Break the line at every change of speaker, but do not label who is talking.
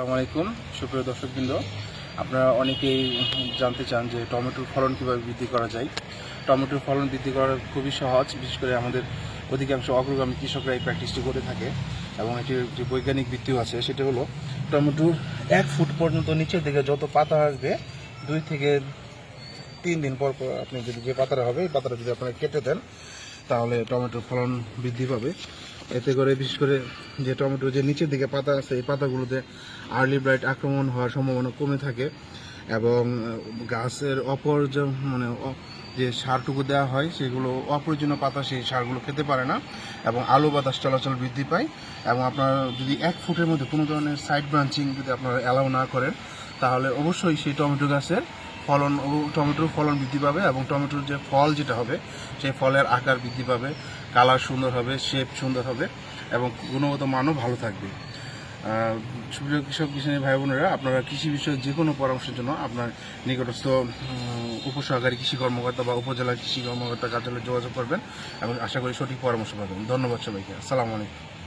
আসসালামু আলাইকুম, সুপ্রিয় দর্শকবৃন্দ। আপনারা অনেকেই জানতে চান যে টমেটোর ফলন কীভাবে বৃদ্ধি করা যায়। টমেটোর ফলন বৃদ্ধি করা খুবই সহজ, বিশেষ করে আমাদের অধিকাংশ অগ্রগামী কৃষকরা এই প্র্যাকটিসটি করে থাকে এবং এটির যে বৈজ্ঞানিক ভিত্তিও আছে। সেটা হলো, টমেটোর এক ফুট পর্যন্ত নিচের দিকে যত পাতা আসবে, দুই থেকে তিন দিন পর পর আপনি যদি যে পাতাটা হবে, এই পাতাটা যদি আপনারা কেটে দেন তাহলে টমেটোর ফলন বৃদ্ধি পাবে। এতে করে বিশেষ করে যে টমেটোর যে নিচের দিকে পাতা আছে, এই পাতাগুলোতে আর্লি ব্রাইট আক্রমণ হওয়ার সম্ভাবনা কমে থাকে এবং গাছের অপর যে মানে যে সারটুকু দেওয়া হয়, সেগুলো অপ্রয়োজনীয় পাতা সেই সারগুলো খেতে পারে না এবং আলো বাতাস চলাচল বৃদ্ধি পায় এবং আপনার যদি এক ফুটের মধ্যে কোনো ধরনের সাইড ব্রাঞ্চিং যদি আপনারা অ্যালাউ না করেন, তাহলে অবশ্যই সেই টমেটো গাছের ফলন ও টমেটোর ফলন বৃদ্ধি পাবে এবং টমেটোর যে ফল যেটা হবে, সেই ফলের আকার বৃদ্ধি পাবে, কালার সুন্দর হবে শেপ সুন্দর হবে এবং গুণগত মানও ভালো থাকবে। সুপ্রিয় কৃষক কৃষাণী ভাই বোনেরা, আপনারা কৃষি বিষয়ে যে কোনো পরামর্শের জন্য আপনার নিকটস্থ উপসহকারী কৃষি কর্মকর্তা বা উপজেলা কৃষি কর্মকর্তা কার্যালয়ে যোগাযোগ করবেন এবং আশা করি সঠিক পরামর্শ পাবেন। ধন্যবাদ সবাইকে। আসসালামু আলাইকুম।